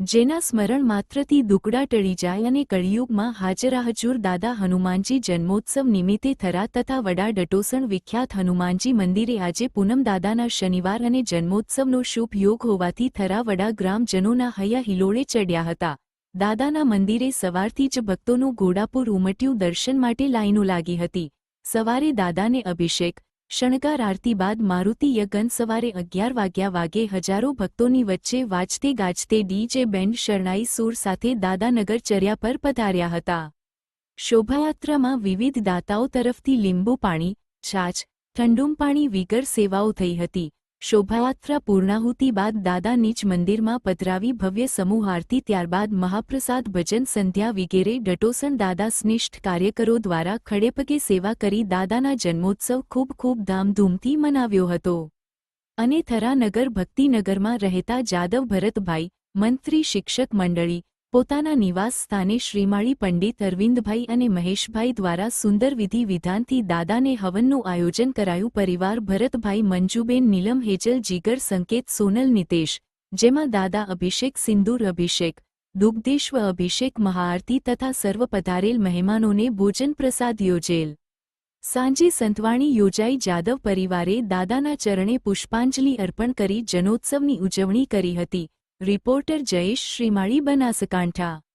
જેના સ્મરણ માત્રથી દુકડા ટળી જાય અને કળિયુગમાં હાજરાહજુર દાદા હનુમાનજી જન્મોત્સવ નિમિત્તે થરા તથા વડા ડટોસણ વિખ્યાત હનુમાનજી મંદિરે આજે પૂનમ દાદાના શનિવાર અને જન્મોત્સવનો શુભ યોગ હોવાથી થરા વડા ગ્રામજનોના હૈયા હિલોળે ચડ્યા હતા. દાદાના મંદિરે સવારથી જ ભક્તોનું ઘોડાપુર ઉમટ્યું દર્શન માટે લાઈનો લાગી હતી. સવારે દાદાને અભિષેક શણગાર આરતી બાદ મારુતિ યગન સવારે અગિયાર વાગ્યા વાગે હજારો ભક્તોની વચ્ચે વાજતે ગાજતે ડીજે બેન્ડ શરણાઈ સૂર સાથે દાદાનગર ચર્યા પર પધાર્યા હતા. શોભાયાત્રામાં વિવિધ દાતાઓ તરફથી લીંબુ પાણી, છાછ, ઠંડુમ પાણી, વિગર સેવાઓ થઈ હતી. શોભાયાત્રા પૂર્ણાહુતિ બાદ દાદા નીચ મંદિરમાં પધરાવી ભવ્ય સમૂહ આરતી ત્યારબાદ મહાપ્રસાદ ભજન સંધ્યા વિગેરે ડટોસણ દાદા સ્નિષ્ઠ કાર્યકરો દ્વારા ખડેપગે સેવા કરી દાદાના જન્મોત્સવ ખૂબ ખૂબ ધામધૂમથી મનાવ્યો હતો. અને થરાનગર ભક્તિનગરમાં રહેતા જાદવ ભરતભાઈ, મંત્રી શિક્ષક મંડળી પોતાના નિવાસ સ્થાને શ્રીમાળી પંડિત અરવિંદભાઈ અને મહેશભાઈ દ્વારા સુંદર વિધિ વિધાનથી દાદાને હવનનું આયોજન કરાયું પરિવાર ભરતભાઈ, મંજુબેન, નીલમ હેજલ, જીગર, સંકેત, સોનલ, નિતેશ, જેમાં દાદા અભિષેક, સિંદૂર અભિષેક, દુગ્ધેશ્વ અભિષેક, મહાઆરતી તથા સર્વ પધારેલ મહેમાનોને ભોજન પ્રસાદ યોજેલ. સાંજે સંતવાણી યોજાઈ જાદવ પરિવારે દાદાના ચરણે પુષ્પાંજલિ અર્પણ કરી જનોત્સવની ઉજવણી કરી હતી. રિપોર્ટર જયેશ શ્રીમાળી બનાસકાંઠા.